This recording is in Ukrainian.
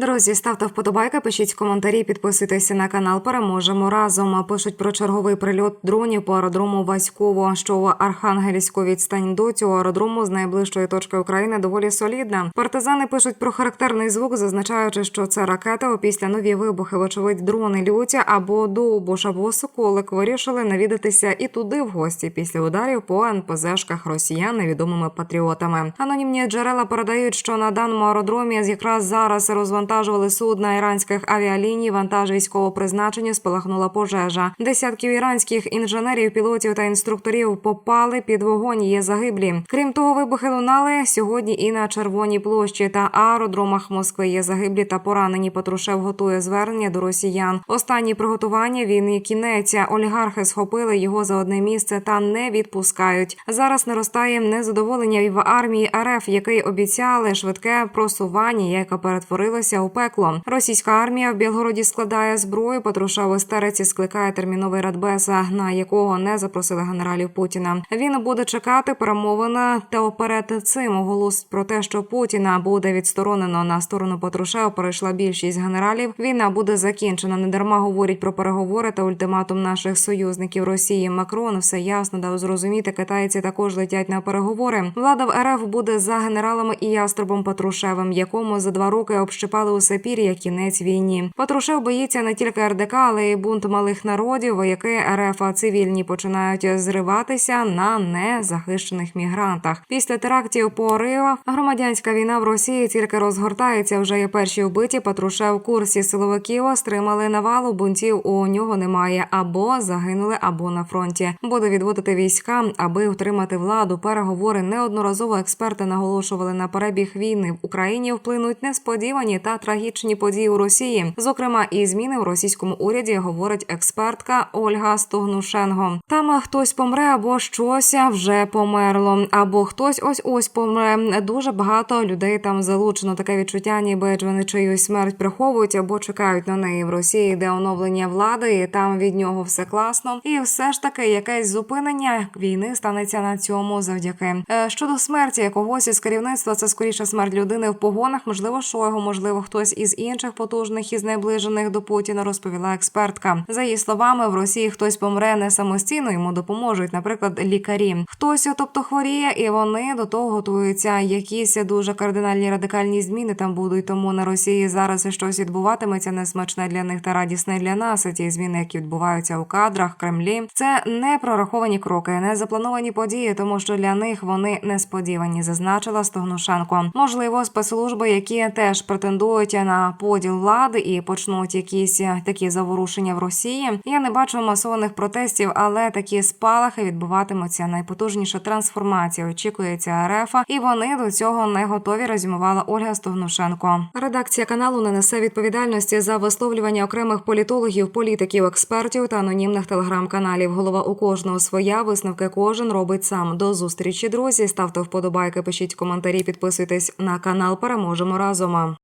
Друзі, ставте вподобайки, пишіть коментарі, підписуйтеся на канал. Переможемо разом. Пишуть про черговий прильот дронів по аеродрому Васьково, що в Архангельську відстань до цього аеродрому з найближчої точки України доволі солідна. Партизани пишуть про характерний звук, зазначаючи, що це ракета. Опісля нові вибухи, вочевидь, дрони лються або довбуш, або соколик вирішили навідатися і туди в гості після ударів по НПЗшках росіян невідомими патріотами. Анонімні джерела передають, що на даному аеродромі якраз зараз розвантажували судна іранських авіаліній. Вантаж військового призначення спалахнула пожежа. Десятків іранських інженерів, пілотів та інструкторів попали під вогонь. Є загиблі. Крім того, вибухи лунали сьогодні і на червоній площі та аеродромах Москви. Є загиблі та поранені. Патрушев готує звернення до росіян. Останні приготування війни кінець. Олігархи схопили його за одне місце та не відпускають. Зараз наростає незадоволення і в армії РФ, який обіцяли швидке просування, яке перетворилося у пекло. Російська армія в Білгороді складає зброю. У істериці скликає терміновий радбеса, на якого не запросили генералів Путіна. Він буде чекати перемовина та перед цим оголос про те, що Путіна буде відсторонено на сторону Патрушева. Перейшла більшість генералів. Війна буде закінчена. Недарма говорять про переговори та ультиматум наших союзників Росії. Макрон все ясно дав зрозуміти. Китайці також летять на переговори. Влада в РФ буде за генералами і яструбом Патрушевим, якому за два роки общипали усе пір'я кінець війні. Патрушев боїться не тільки РДК, але й бунт малих народів, вояки РФ цивільні починають зриватися на незахищених мігрантах. Після терактів по Рио громадянська війна в Росії тільки розгортається. Вже є перші вбиті. Патрушев в курсі силовиків стримали навалу. Бунтів у нього немає або загинули, або на фронті. Буде відводити війська, аби втримати владу. Переговори неодноразово експерти наголошували на перебіг війни в Україні. Вплинуть несподівані та трагічні події у Росії, зокрема і зміни в російському уряді, говорить експертка Ольга Стогнушенго. Там хтось помре або щось вже померло, або хтось ось ось помре. Дуже багато людей там залучено. Таке відчуття, ніби вони чиюсь смерть приховують або чекають на неї в Росії, де оновлення влади, і там від нього все класно. І все ж таки якесь зупинення війни станеться на цьому завдяки. Е, Щодо смерті когось із керівництва, це скоріше смерть людини в погонах. Можливо, Шойгу, можливо, хтось із інших потужних із найближених до Путіна, розповіла експертка. За її словами, в Росії хтось помре не самостійно, йому допоможуть, наприклад, лікарі. Хтось, тобто, хворіє, і вони до того готуються. Якісь дуже кардинальні радикальні зміни там будуть. Тому на Росії зараз щось відбуватиметься несмачне для них та радісне для нас. Ті зміни, які відбуваються у кадрах Кремлі, це не прораховані кроки, не заплановані події, тому що для них вони несподівані, зазначила Стогнушенко. Можливо, спецслужби, які теж претендують на поділ влади і почнуть якісь такі заворушення в Росії. Я не бачу масованих протестів, але такі спалахи відбуватимуться. Найпотужніша трансформація очікується РФ, і вони до цього не готові. Резюмувала Ольга Стогнушенко. Редакція каналу не несе відповідальності за висловлювання окремих політологів, політиків, експертів та анонімних телеграм-каналів. Голова у кожного своя висновки кожен робить сам. До зустрічі, друзі. Ставте вподобайки, пишіть коментарі, підписуйтесь на канал. Переможемо разом.